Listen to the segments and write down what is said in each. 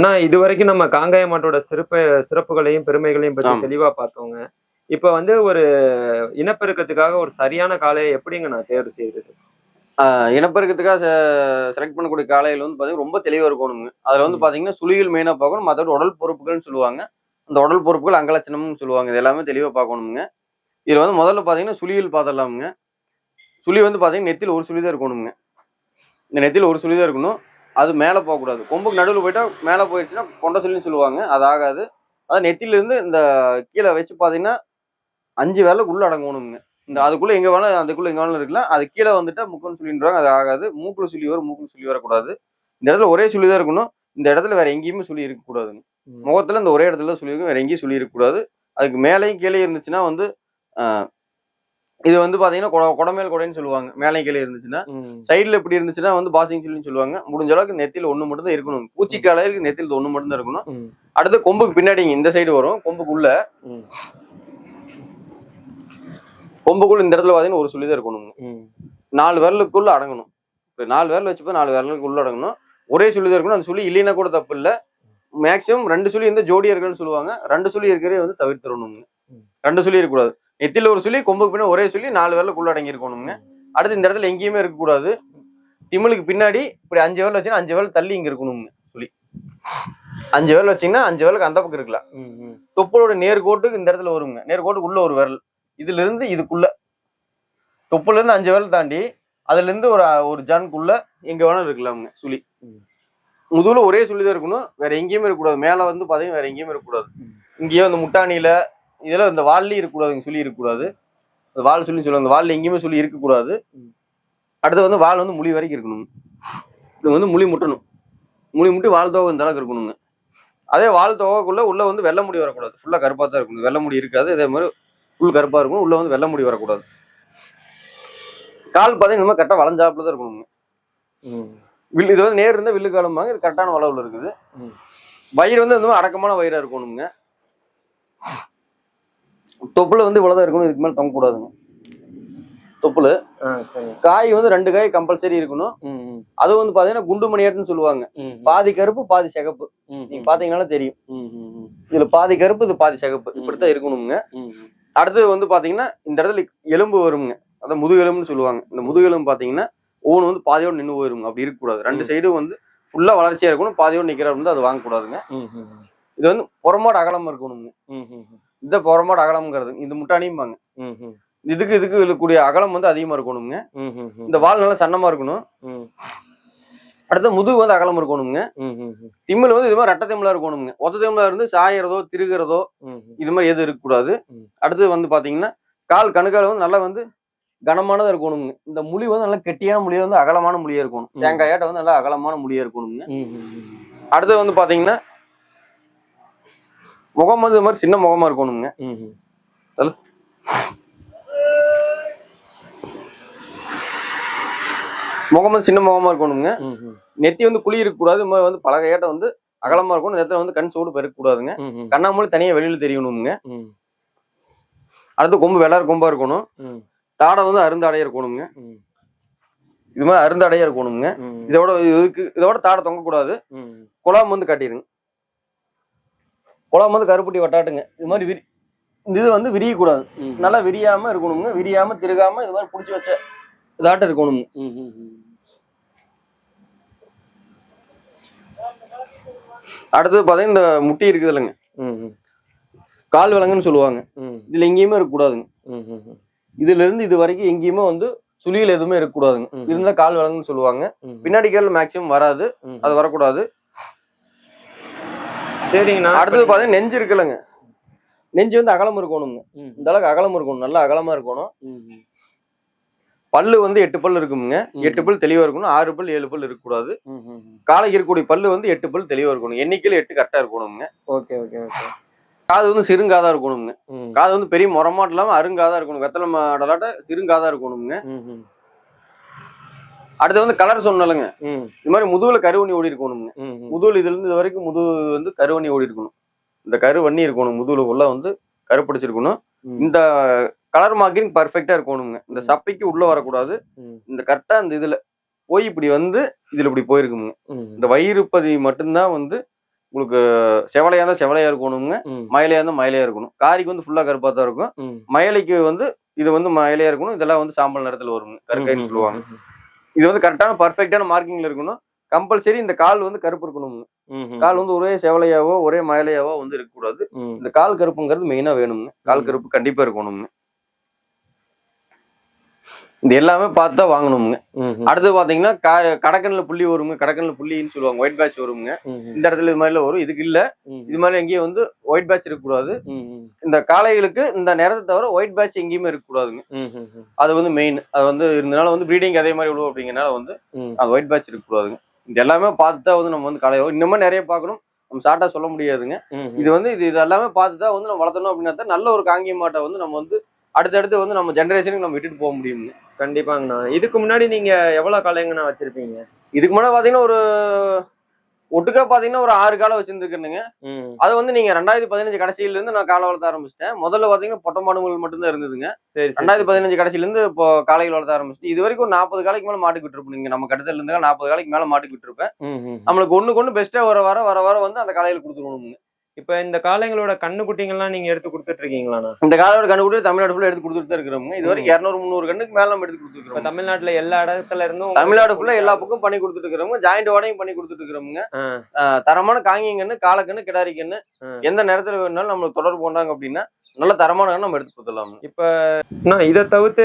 ஆனா இது வரைக்கும் நம்ம காங்காய மாட்டோட சிறப்பு சிறப்புகளையும் பெருமைகளையும் பத்தி ஆமா. தெளிவா பார்த்தோங்க இப்ப வந்து ஒரு இனப்பெருக்கத்துக்காக ஒரு சரியான காளையை எப்படிங்க நான் தேர்வு செய்யறது? இனப்பெருக்கத்துக்காக செலக்ட் பண்ணக்கூடிய காளைகள் வந்து பாத்தீங்கன்னா ரொம்ப தெளிவா இருக்கணுங்க. அதுல வந்து. பாத்தீங்கன்னா சுழிகள் மெயினா பார்க்கணும் மற்றபடி உடல் பொறுப்புகள்னு சொல்லுவாங்க. அந்த உடல் பொறுப்புகள் அங்கலட்சணம்னு சொல்லுவாங்க. இது எல்லாமே தெளிவா பார்க்கணுங்க. இதுல வந்து முதல்ல பாத்தீங்கன்னா சுழிகள் பார்த்துடலாமுங்க சுழி வந்து பாத்தீங்கன்னா நெத்தியில் ஒரு சுழி தான் இருக்கணுங்க. இந்த நெத்தியில் ஒரு சுழி தான் இருக்கணும். அது மேலே போகக்கூடாது. கொம்புக்கு நடுவில் போயிட்டா மேலே போயிடுச்சுன்னா கொண்ட சுழின்னு சொல்லுவாங்க. அது ஆகாது. அது நெத்தியில இருந்து இந்த கீழே வச்சு பாத்தீங்கன்னா அஞ்சு விரலுக்கு உள்ள அடங்கணுங்க. இந்த அதுக்குள்ள எங்க வேணாலும் அதுக்குள்ள எங்க வேணாலும் இருக்கலாம். அது கீழே வந்துட்டா முக்கன் சொல்லின்றாங்க. அது ஆகாது. மூக்குல சுழி வரும் மூக்குல சுழி வரக்கூடாது. இந்த இடத்துல ஒரே சுழி தான் இருக்கணும். இந்த இடத்துல வேற எங்கேயுமே சுழி இருக்கக்கூடாதுங்க முகத்துல இந்த ஒரே இடத்துல சுழி இருக்கும் வேற எங்கேயும் சுழி இருக்கக்கூடாது அதுக்கு மேலேயும் கீழே இருந்துச்சுன்னா வந்து இது வந்து பாத்தீங்கன்னா கொட- கொடமேல் கொடைன்னு சொல்லுவாங்க. மேலேயும் கீழே இருந்துச்சுன்னா சைடுல இப்படி இருந்துச்சுன்னா வந்து பாசிங் சொல்லின்னு சொல்லுவாங்க. முடிஞ்ச அளவுக்கு நெத்தியில ஒண்ணு மட்டும் தான் இருக்கணும். பூச்சிக்காலையில் நெத்தியில் ஒண்ணு மட்டும் தான் இருக்கணும். அடுத்து கொம்புக்கு பின்னாடிங்க இந்த சைடு வரும். கொம்புக்குள்ள. கொம்புக்குள்ள இந்த இடத்துல பாத்தீங்கன்னா ஒரு சுழி தான் இருக்கணுங்க நாலு விரலுக்குள்ள அடங்கணும். நாலு விரல் வச்சுப்போ நாலு விரலுக்கு உள்ள அடங்கணும். ஒரே சுழி தான் இருக்கணும். அந்த சுழி இல்லைன்னா கூட தப்பு இல்லை. மேக்ஸிமம் ரெண்டு சுழி வந்து ஜோடியர்கள்னு சொல்லுவாங்க. ரெண்டு சுழி இருக்கிறதே வந்து தவிர்த்துடணுங்க. ரெண்டு சுழி இருக்கக்கூடாது. நெத்தியில் ஒரு சுழி கொம்புக்கு பின்னாடி ஒரே சுழி நாலு விரலுக்குள்ள அடங்கி இருக்கணுங்க அடுத்து இந்த இடத்துல எங்கேயுமே இருக்கக்கூடாது. திமிலுக்கு பின்னாடி இப்படி அஞ்சு விரல் வச்சீங்கன்னா அஞ்சு விரல் தள்ளி இங்க இருக்கணுங்க சுழி அஞ்சு விரல் வச்சீங்கன்னா அஞ்சு விரலுக்கு அந்த பக்கம் இருக்கலாம். தொப்புளோட நேர்கோட்டுக்கு இந்த இடத்துல வருங்க. நேர்கோட்டுக்கு உள்ள ஒரு விரல். இதுல இருந்து இதுக்குள்ள. தொப்புல இருந்து அஞ்சு விரல் தாண்டி அதுல இருந்து ஒரு ஒரு ஜானுக்குள்ள எங்க வேணாலும் இருக்கலாமுங்க சுழி. முதுகுல ஒரே சுழி தான் இருக்கணும். வேற எங்கேயுமே இருக்கக்கூடாது. மேல வந்து பாத்தீங்கன்னா வேற எங்கேயுமே இருக்கக்கூடாது. இங்கேயோ இந்த முட்டாணியில இதெல்லாம் இந்த வால்லயும் இருக்கக்கூடாதுங்க சுழி இருக்கக்கூடாது. இந்த வால் சுழி சொல்லுவாங்க இந்த வால்ல எங்கேயுமே சுழி இருக்கக்கூடாது. அடுத்து வந்து வால் வந்து முழி வரைக்கும் இருக்கணும் இது வந்து முழி முட்டணும். முழி முட்டி வால் தோகை இந்த அளவுக்கு இருக்கணுங்க. அதே வால் தோகைக்குள்ள உள்ள வந்து வெள்ளை முடி வரக்கூடாது. ஃபுல்லா கருப்பா தான் இருக்கணும். வெள்ளை முடி இருக்காது. இதே மாதிரி ஃபுல் கருப்பா இருக்கணும். உள்ள வந்து வெள்ளை முடி வரக்கூடாது. கால் பார்த்தீங்கன்னா மாதிரி கரெக்டாக வளைஞ்சாப்புல தான் இருக்கணுங்க. வில் இது வந்து நேர் இருந்தால் வில்லு காலம்பாங்க இது கரெக்டான வளவுல இருக்குது. வயிறு வந்து இந்த மாதிரி அடக்கமான வயிறா இருக்கணுங்க. தொப்புல வந்து இவ்வளவுதான் இருக்கணும் இதுக்கு மேல தொங்கக்கூடாதுங்க தொப்புல காய் வந்து ரெண்டு காய் கம்பல்சரி இருக்கணும். அது வந்து பாத்தீங்கன்னா குண்டு மணியாட்டுன்னு சொல்லுவாங்க. பாதி கருப்பு பாதி சிகப்பு. நீங்க பாத்தீங்கன்னா தெரியும். இதுல பாதி கருப்பு இது பாதி சிகப்பு. இப்படித்தான் இருக்கணுங்க அடுத்தது வந்து பாத்தீங்கன்னா இந்த இடத்துல எலும்பு வருங்க. அதான் முதுகு எலும்புன்னு சொல்லுவாங்க. இந்த முதுகு எலும்பு பாத்தீங்கன்னா ஊன் வந்து பாதியோட நின்று போயிருங்க. அப்படி இருக்கக்கூடாது. ரெண்டு. சைடும் வந்து ஃபுல்லா வளர்ச்சியா இருக்கணும். பாதியோட நிக்கிற வந்து அது வாங்கக்கூடாதுங்க. இது வந்து புறமாடு அகலம் இருக்கணுங்க. இந்த புறமாடு அகலம்ங்கிறது இந்த முட்டாணியும்பாங்க இதுக்கு இதுக்கு இருக்கக்கூடிய அகலம் வந்து அதிகமா இருக்கணுங்க இந்த வால் நல்லா சன்னமா இருக்கணும். அடுத்து முதுகு வந்து அகலம் இருக்கணுங்க திமில் வந்து இது மாதிரி ரெட்டை திமிலா இருக்கணுங்க ஒத்த திமிலா இருந்து சாயறதோ திருகிறதோ இது மாதிரி எதுவும் இருக்கக்கூடாது. அடுத்து வந்து பாத்தீங்கன்னா கால் கணுக்கால் வந்து நல்லா வந்து கனமானதா இருக்கணுங்க இந்த முழி வந்து நல்லா கெட்டியான முழியா வந்து அகலமான முழியா இருக்கணும். தேங்காயாட்ட வந்து நல்லா அகலமான முழியா இருக்கணுங்க அடுத்து வந்து பாத்தீங்கன்னா முகம் வந்து மாதிரி சின்ன முகமா இருக்கணுங்க முகம் வந்து சின்ன முகமா இருக்கணுங்க நெத்தி வந்து குழி இருக்கக்கூடாது இது மாதிரி வந்து பலகையாட்ட வந்து அகலமா இருக்கணும். இந்த இடத்துல வந்து கண் சூடு பெருக்கக்கூடாதுங்க. கண்ணாமூலி தனியா வெளியில தெரியணுங்க அடுத்து கொம்பு வெள்ளார கொம்பா இருக்கணும். தாடை வந்து அருந்தாடையா இருக்கணுங்க இது மாதிரி அருந்தாடையா இருக்கணுங்க இதோட இதுக்கு இதோட தாடை தொங்கக்கூடாது. குழாம் வந்து காட்டிடுங்க குழாம் வந்து கருப்பட்டி வட்டாட்டுங்க. இது மாதிரி விரி இந்த இது வந்து விரியக்கூடாது. நல்லா விரியாம இருக்கணுங்க. விரியாம திருகாம இது மாதிரி புடிச்சு வச்ச இதாட்டம் இருக்கணுங்க. அடுத்தது பாத்தீங்கன்னா இந்த முட்டி இருக்குது இல்லைங்க. கால் விலங்குன்னு சொல்லுவாங்க. இதுல எங்கேயுமே இருக்கக்கூடாதுங்க. இதுல இருந்து இது வரைக்கும் எங்கேயுமே வந்து சுழியில் எதுவுமே இருக்கக்கூடாதுங்க. இருந்தா கால் விலங்குன்னு சொல்லுவாங்க. பின்னாடி கால் மேக்சிமம் வராது. அது வரக்கூடாது. சரிங்கண்ணா. அடுத்தது பாத்தீங்கன்னா நெஞ்சு இருக்குல்லங்க. நெஞ்சு வந்து அகலம் இருக்கணுங்க. இந்த அளவுக்கு அகலம் இருக்கணும். நல்லா அகலமா இருக்கணும். பல்லு வந்து எட்டு பல் இருக்குமுங்க. எட்டு பல் தெளிவா இருக்கணும். ஆறு பல் ஏழு பல் இருக்கக்கூடாது. காலைக்கு இருக்கக்கூடிய பல்லு வந்து எட்டு பல் தெளிவா இருக்கணும். எண்ணிக்கையில எட்டு கரெக்டா இருக்கணுங்க ஓகே ஓகே ஓகே. காது வந்து சிறுங்காதா இருக்கணுங்க காது வந்து பெரிய முறமாட்டு இல்லாம அருங்காதா இருக்கணும். வெத்தலை மாடலாட்ட சிறுங்காதா இருக்கணுங்க அடுத்து வந்து கலர் சொன்னலங்க இது மாதிரி முதுகுல கருவணி ஓடி இருக்கணுங்க முதுகுல இதுல இருந்து இது வரைக்கும் முதுகு வந்து கருவணி ஓடி இருக்கணும். இந்த கருவண்ணி இருக்கணும் முதுகுல உள்ள வந்து கருப்பிடிச்சிருக்கணும் இந்த கலர் மார்க்கிங் பர்ஃபெக்டா இருக்கணுங்க இந்த சப்பைக்கு உள்ள வரக்கூடாது. இந்த கரெக்டா இந்த இதுல போய் இப்படி வந்து இதுல இப்படி போயிருக்குங்க. இந்த வயிறு பதி மட்டும்தான் வந்து உங்களுக்கு செவலையா இருந்தா செவலையா இருக்கணுங்க மயிலையா இருந்தா மயிலையா இருக்கணும். காரிக்கு வந்து ஃபுல்லா கருப்பா தான் இருக்கும். மயிலைக்கு வந்து இது வந்து மயிலையா இருக்கணும். இதெல்லாம் வந்து சாம்பல் நிறத்துல வருங்க. கருக்கைன்னு சொல்லுவாங்க. இது வந்து கரெக்டான பர்ஃபெக்டான மார்க்கிங்ல இருக்கணும். கம்பல்சரி இந்த கால் வந்து கருப்பு ம், கால் வந்து ஒரே செவலையாவோ ஒரே மயிலையாவோ வந்து இருக்கக்கூடாது. இந்த கால் கருப்புங்கிறது மெயினா வேணுங்க கால். கருப்பு கண்டிப்பா இருக்கணுங்க இது எல்லாமே பார்த்து தான் வாங்கணுங்க அடுத்து பாத்தீங்கன்னா கடக்கன்ல புள்ளி வருங்க கடக்கன்ல புள்ளின்னு சொல்லுவாங்க. ஒயிட் பேட்ச் வருங்க இந்த இடத்துல இது மாதிரிலாம் வரும். இதுக்கு இல்ல. இது மாதிரி எங்கேயும் வந்து ஒயிட் பேட்ச் இருக்கக்கூடாது. இந்த காளைகளுக்கு இந்த நிறத்தை தவிர ஒயிட் பேட்ச் எங்கேயுமே இருக்கக்கூடாதுங்க. அது வந்து மெயின் அது வந்து இருந்தனால வந்து ப்ரீடிங் அதே மாதிரி விடுவோம் அப்படிங்கறனால வந்து. அது ஒயிட் பேட்ச் இருக்கக்கூடாதுங்க. இது எல்லாமே பார்த்து தான் வந்து நம்ம வந்து காளையோ இன்னுமே நிறைய பார்க்கணும். நம்ம ஷார்ட்டா சொல்ல முடியாதுங்க. இது வந்து இது இது எல்லாமே பார்த்து தான் வந்து நம்ம வளர்த்தணும் அப்படின்னா தான் நல்ல ஒரு காங்கிய மாட்டை வந்து நம்ம வந்து அடுத்தடுத்து வந்து நம்ம ஜெனரேஷனுக்கு நம்ம விட்டுட்டு போக முடியுங்க கண்டிப்பாங்கண்ணா. இதுக்கு முன்னாடி நீங்க எவ்வளவு காளைங்கண்ணா வச்சிருப்பீங்க? இதுக்கு முன்னாடி பாத்தீங்கன்னா ஒரு ஒட்டுக்கா பாத்தீங்கன்னா ஒரு ஆறு காலம் வச்சிருந்துருக்கேனுங்க. அது வந்து நீங்க ரெண்டாயிரத்தி பதினஞ்சு கடைசியில இருந்து நான் காலை வளர்த்த ஆரம்பிச்சிட்டேன். முதல்ல பாத்தீங்கன்னா பொட்டை மாடுகள் மட்டும்தான் இருந்ததுங்க. சரி ரெண்டாயிரத்தி பதினஞ்சு கடைசியில இருந்து இப்போ காலைகள் வளர்த்த ஆரம்பிச்சிட்டு இது வரைக்கும் ஒரு நாற்பது காலைக்கு மேல மாட்டுக்கு விட்டுருப்போம். நீங்க நம்ம கட்டத்துல இருந்து நாற்பது காலைக்கு மேல மாட்டுக்கு விட்டுருப்பேன். நம்மளுக்கு ஒண்ணுக்கு ஒண்ணு பெஸ்ட்டா வர வர வர வர வந்து அந்த காலையில் கொடுத்துருவோம் இப்ப இந்த காளைங்களோட கண்ணு குட்டிங்கெல்லாம் நீங்க எடுத்து கொடுத்துட்டு இருக்கீங்களாண்ணா இந்த காலையோட கண்ணு கூட தமிழ்நாடு ஃபுல்லா எடுத்து கொடுத்துட்டு இருக்கிறோம் இது வரைக்கும் இரநூறு முந்நூறு கண்ணுக்கு மேல நம்ம எடுத்து இப்ப கொடுத்துருக்கோம் தமிழ்நாட்டுல எல்லா இடத்துல இருந்தும் தமிழ்நாடு ஃபுல்லா எல்லா பக்கம் பண்ணி கொடுத்துட்டு இருக்கிறவங்க ஜாயிண்ட் வாடகையும் பண்ணி கொடுத்துட்டு இருக்கிறவங்க தரமான காங்கிங்கன்னு காலக்கண்ணு கிடாரி கண்ணு. எந்த நேரத்துல வேணாலும் நம்மளுக்கு தொடர்பு கொண்டாங்க அப்படின்னா நல்ல தரமான கண்ணு நம்ம எடுத்து கொடுத்துடலாம் அண்ணா, இதை தவிர்த்து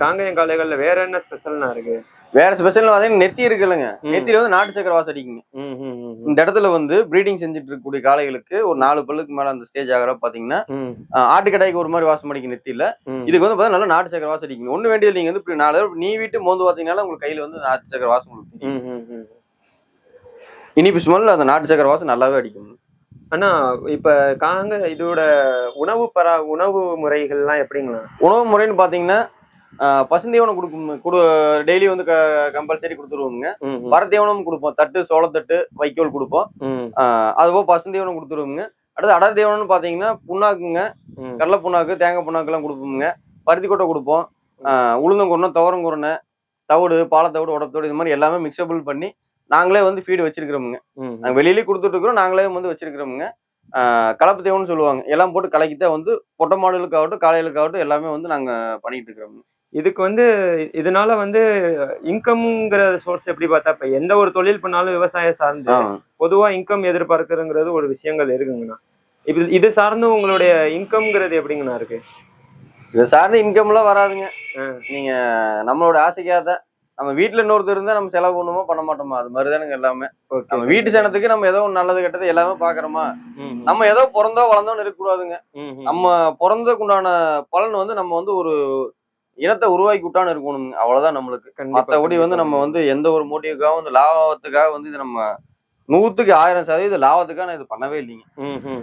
காங்கேயம் காளைகள்ல வேற என்ன ஸ்பெஷல்னா இருக்கு? வேற ஸ்பெஷல் நெத்தி இருக்குல்லங்க. நெத்தியில வந்து நாட்டு சக்கரை வாசம் அடிக்குங்க. இந்த இடத்துல வந்து ப்ரீடிங் செஞ்சுட்டு இருக்கக்கூடிய காளைகளுக்கு ஒரு நாலு பல்லுக்கு மேல அந்த ஸ்டேஜ் ஆகிற பாத்தீங்கன்னா ஆட்டுக்கடாய்க்கு ஒரு மாதிரி வாசம் அடிக்கும் நெத்தியில. இதுக்கு வந்து பாத்தீங்கன்னா நல்லா நாட்டு சக்கரை வாசம் அடிக்கும் ஒண்ணு வேண்டியது நீங்க வந்து இப்படி நாலு நீ வீட்டு மோந்து பாத்தீங்கன்னா உங்களுக்கு கையில வந்து நாட்டு சக்கரை வாசம் உங்களுக்கு தெரியும். ம், ம், ம். இனிப்பு ஸ்மெல் அந்த நாட்டு சக்கரை வாசம் நல்லாவே அடிக்கும் அண்ணா இப்ப காங்க இதோட உணவு பரா உணவு முறைகள்லாம் எப்படிங்களா உணவு முறைன்னு பாத்தீங்கன்னா பசுந்தீவனம் கொடுக்கும் கொடு டெய்லி வந்து கம்பல்சரி கொடுத்துருவோங்க வரத்தீவனம் கொடுப்போம். தட்டு சோளத்தட்டு வைக்கோல் கொடுப்போம். அதுபோக பசுந்தீவனம் கொடுத்துருவோங்க அடுத்து அடர் தீவனம்னு பாத்தீங்கன்னா புண்ணாக்குங்க. கடலை புண்ணாக்கு தேங்காய் புண்ணாக்குலாம் கொடுப்போங்க பருத்தி கொட்டை கொடுப்போம் உளுந்தங்குரணை துவரங்குரணை தவிடு பாலத்தவிடு உடத்தோடு இது மாதிரி எல்லாமே மிக்சபிள் பண்ணி நாங்களே வந்து ஃபீடு வச்சிருக்கிறோமுங்க. நாங்கள் வெளியிலேயே கொடுத்துட்டு இருக்கிறோம் நாங்களே வந்து வச்சிருக்கிறோமுங்க. கலப்பு தேவன்னு சொல்லுவாங்க. எல்லாம் போட்டு கலக்கித்தான் வந்து பொட்டை மாடுகளுக்காகட்டும் காளைகளுக்காகட்டும் எல்லாமே வந்து நாங்க பண்ணிட்டு இருக்கிறோம் இதுக்கு வந்து இதனால வந்து இன்கம்ங்கிற சோர்ஸ் எப்படி பார்த்தா இப்ப எந்த ஒரு தொழில் பண்ணாலும் விவசாயம் சார்ந்து பொதுவா இன்கம் எதிர்பார்க்கறதுங்கிறது ஒரு விஷயங்கள் இருக்குங்கண்ணா. இது இது சார்ந்து உங்களுடைய இன்கம்ங்கிறது எப்படிங்கண்ணா இருக்கு? இதை சார்ந்த இன்கம்லாம் வராதுங்க. ஆ. நீங்க நம்மளோட ஆசைக்காக நம்ம வீட்டுல இன்னொருத்தர் இருந்தா நம்ம செலவு பண்ணுமோ பண்ண மாட்டோமா? அது மாதிரிதானுங்க எல்லாமே. நம்ம வீட்டு சனத்துக்கு நம்ம ஏதோ ஒண்ணு நல்லது கெட்டது எல்லாமே பாக்குறோமா? நம்ம ஏதோ பிறந்தோ வளர்ந்தோன்னு இருக்கக்கூடாதுங்க. நம்ம பிறந்ததுக்கு உண்டான பலன் வந்து நம்ம வந்து ஒரு இனத்தை உருவாக்கி விட்டான்னு இருக்கணும். அவ்வளவுதான் நம்மளுக்கு. மத்தபடி வந்து நம்ம வந்து எந்த ஒரு மோட்டிவுக்காகவும் வந்து லாபத்துக்காக வந்து இது நம்ம நூத்துக்கு ஆயிரம் சதவீதம் லாபத்துக்காக நான் இது பண்ணவே இல்லைங்க.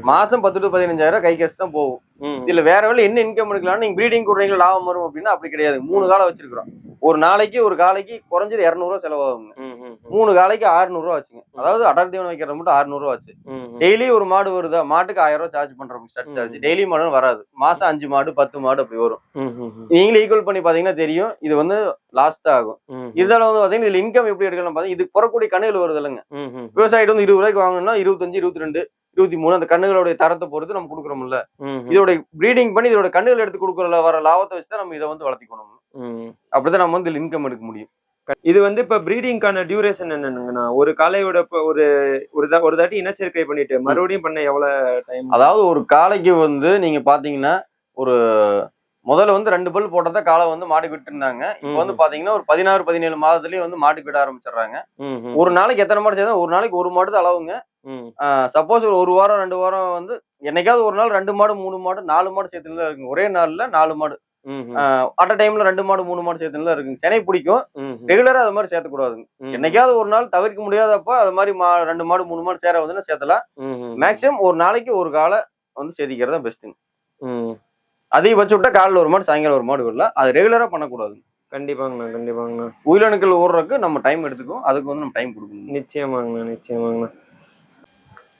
மாசம் பத்து டு பதினஞ்சாயிரம் கை காசு தான் போகும். இதுல வேற வேலை என்ன இன்கம் எடுக்கலாம் நீங்க ப்ரீடிங் கொடுறீங்க லாபம் வரும் அப்படின்னா அப்படி கிடையாது. மூணு காலம் வச்சிருக்கிறோம். ஒரு நாளைக்கு ஒரு காலைக்கு குறைஞ்சது இரநூறுவா செலவாகுங்க. மூணு காலைக்கு 600 ரூபா வச்சுங்க அதாவது அடர் தீவனம் வைக்கிறது மட்டும் 600 ரூபா வச்சு ம், ம். டெய்லி ஒரு மாடு வருதா? மாட்டுக்கு ஆயிரம் ரூபாய் சார்ஜ் பண்றோம் ஸ்டார்ட் சார்ஜ் டெய்லி மாடு வராது. மாசம் அஞ்சு மாடு பத்து மாடு அப்படி வரும். நீங்களே ஈக்குவல் பண்ணி பாத்தீங்கன்னா தெரியும். இது வந்து லாஸ்ட் ஆகும். இதனால வந்து பாத்தீங்கன்னா இதுல இன்கம் எப்படி எடுக்கலாம் பாத்தீங்கன்னா இதுக்கு புறக்கூடிய கண்ணுகள் வருது இல்லைங்க. விவசாயிட்டு வந்து இருபது ரூபாய்க்கு வாங்கணும்னா இருபத்தஞ்சு இருபத்தி ரெண்டு இருபத்தி மூணு அந்த கண்ணுகளுடைய தரத்தை பொறுத்து நம்ம கொடுக்குறோம்ல. இதோட ப்ரீடிங் பண்ணி இதோட கண்ணுகள் எடுத்து கொடுக்குற வர லாபத்தை வச்சு தான் நம்ம இதை வந்து வளர்த்திக்கணும். அப்படிதான் நம்ம வந்து இன்கம் எடுக்க முடியும். இது வந்து இப்ப ப்ரீடிங்கான டியூரேஷன் என்னங்கண்ணா? ஒரு காளையோட இப்ப ஒரு ஒரு ஒரு தாட்டி இனச்சேர்க்கை பண்ணிட்டு மறுபடியும் பண்ண எவ்வளவு டைம் அதாவது ஒரு காளைக்கு வந்து நீங்க பாத்தீங்கன்னா ஒரு முதல்ல வந்து ரெண்டு பல் போட்டதா காளை வந்து மாடு விட்டு இருந்தாங்க இப்போ வந்து பாத்தீங்கன்னா ஒரு பதினாறு பதினேழு மாதத்துலயே வந்து மாட்டுக்கு விட ஆரம்பிச்சிடுறாங்க. ஒரு நாளைக்கு எத்தனை மாடு சேர்ந்தா ஒரு நாளைக்கு ஒரு மாடு தான் அளவுங்க. சப்போஸ் ஒரு ஒரு வாரம் ரெண்டு வாரம் வந்து என்னைக்காவது ஒரு நாள் ரெண்டு மாடு மூணு மாடு நாலு மாடு சேர்த்துல தான் இருக்குங்க. ஒரே நாள்ல நாலு மாடு. அட் டைம்ல ரெண்டு மாடு மூணு மாடு சேர்த்துல தான் இருக்குங்க. சென்னை பிடிக்கும். ரெகுலரா அது மாதிரி சேர்த்தக்கூடாதுங்க. என்னைக்காவது ஒரு நாள் தவிர்க்க முடியாதப்ப அது மாதிரி மா ரெண்டு மாடு மூணு மாடு சேர வந்து சேர்த்தலாம். மேக்ஸிமம் ஒரு நாளைக்கு ஒரு காலை வந்து சேர்த்திக்கிறது தான் பெஸ்ட்டுங்க அதிகபட்சம் விட்டா காலைல ஒரு மாடு சாயங்காலம் ஒரு மாடு விடலாம். அது ரெகுலரா பண்ணக்கூடாது. கண்டிப்பாங்கண்ணா கண்டிப்பாங்கண்ணா. உயிரணுக்கள் ஓடுறதுக்கு நம்ம டைம் எடுத்துக்கும் அதுக்கு வந்து நம்ம டைம் கொடுக்கணும். நிச்சயமாங்கண்ணா நிச்சயமாங்கண்ணா.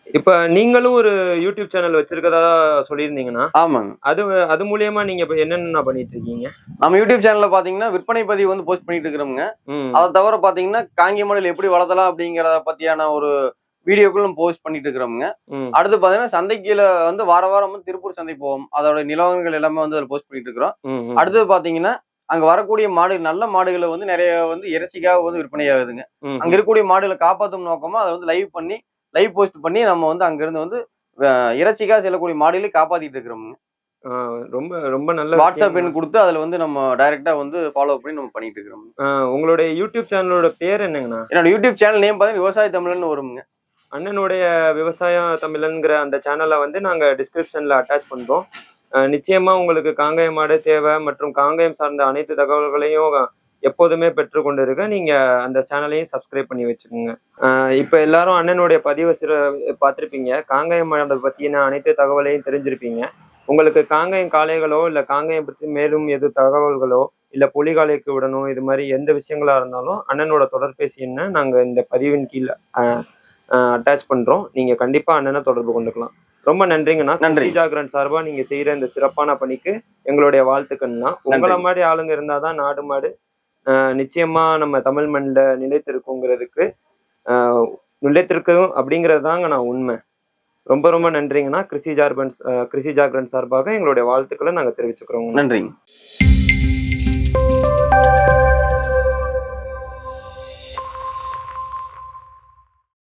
இப்ப நீங்களும் ஒரு யூடியூப் சேனல் வச்சிருக்கதா சொல்லியிருந்தீங்கன்னா ஆமாங்க. அது அது மூலியமா நீங்க இப்ப என்னென்ன பண்ணிட்டு இருக்கீங்க நம்ம யூடியூப் சேனல்ல பாத்தீங்கன்னா விற்பனை பதிவு வந்து போஸ்ட் பண்ணிட்டு இருக்கிறோங்க ம், அதை தவிர பாத்தீங்கன்னா காங்கி மாடல் எப்படி வளர்த்தலாம் அப்படிங்கறத பத்தியான ஒரு வீடியோக்களும் போஸ்ட் பண்ணிட்டு இருக்கிறோமுங்க அடுத்து பாத்தீங்கன்னா சந்தைக்குல வந்து வார வாரம் வந்து திருப்பூர் சந்தை போவோம். அதோட நிலவரங்கள் எல்லாமே வந்து அதில் போஸ்ட் பண்ணிட்டு இருக்கிறோம். அடுத்தது பாத்தீங்கன்னா அங்க வரக்கூடிய மாடு நல்ல மாடுகளை வந்து நிறைய வந்து இறைச்சிக்காக வந்து விற்பனை ஆகுதுங்க. அங்க இருக்கக்கூடிய மாடுகளை காப்பாற்றும் நோக்கமா அதை வந்து லைவ் பண்ணி லைவ் போஸ்ட் பண்ணி நம்ம வந்து அங்க இருந்து வந்து இறைச்சிக்காக செல்லக்கூடிய மாடுகளை காப்பாத்திட்டு இருக்கிறோமுங்க. ஆ, ரொம்ப ரொம்ப நல்ல வாட்ஸ்அப். எண் கொடுத்து அதுல வந்து நம்ம டைரக்டா வந்து ஃபாலோ பண்ணி நம்ம பண்ணிட்டு இருக்கிறோம் உங்களுடைய யூடியூப் சேனலோட பேர் என்னங்கண்ணா? என்னோட யூடியூப் சேனல் நேம் பார்த்தீங்கன்னா விவசாய தமிழன் வருங்க அண்ணனுடைய விவசாயம் தமிழன்கிற அந்த சேனலை வந்து நாங்க டிஸ்கிரிப்ஷன்ல அட்டாச் பண்றோம். அஹ் நிச்சயமா உங்களுக்கு காங்கேயம் மாடு தேவை மற்றும் காங்கேயம் சார்ந்த அனைத்து தகவல்களையும் எப்போதுமே பெற்றுக்கொண்டு இருக்க நீங்க அந்த சேனலையும் சப்ஸ்கிரைப் பண்ணி வச்சுக்கோங்க. இப்ப எல்லாரும் அண்ணனுடைய பதிவை சிற பார்த்திருப்பீங்க. காங்கேயம் மாடை பத்தின அனைத்து தகவலையும் தெரிஞ்சிருப்பீங்க. உங்களுக்கு காங்கேயம் காளைகளோ இல்ல காங்கேயம் பத்தி மேலும் எது தகவல்களோ இல்ல புலிகாலைக்கு விடணும் இது மாதிரி எந்த விஷயங்களா இருந்தாலும் அண்ணனோட தொலைபேசி என்ன நாங்க இந்த பதிவின் கீழே அட்டாச் பண்றோம். நீங்க கண்டிப்பா அண்ணனை தொடர்பு கொண்டுக்கலாம். ரொம்ப நன்றிங்கண்ணா. நன்றி. ஜாகரன் சார்பா நீங்க செய்யற இந்த சிறப்பான பணிக்கு எங்களுடைய வாழ்த்துக்கள்னா உங்களை மாதிரி ஆளுங்க இருந்தாதான் நாடு மாடு நிச்சயமா நம்ம தமிழ் மண்ணில் நிலைத்திருக்குங்கிறதுக்கு ஆஹ் நிலைத்திருக்கும் அப்படிங்கிறது தாங்க நான் உண்மை. ரொம்ப ரொம்ப நன்றிங்கன்னா கிருஷி ஜார்பன் கிருஷி ஜாகரன் சார்பாக எங்களுடைய வாழ்த்துக்களை நாங்க தெரிவிச்சுக்கிறோங்க நன்றிங்க.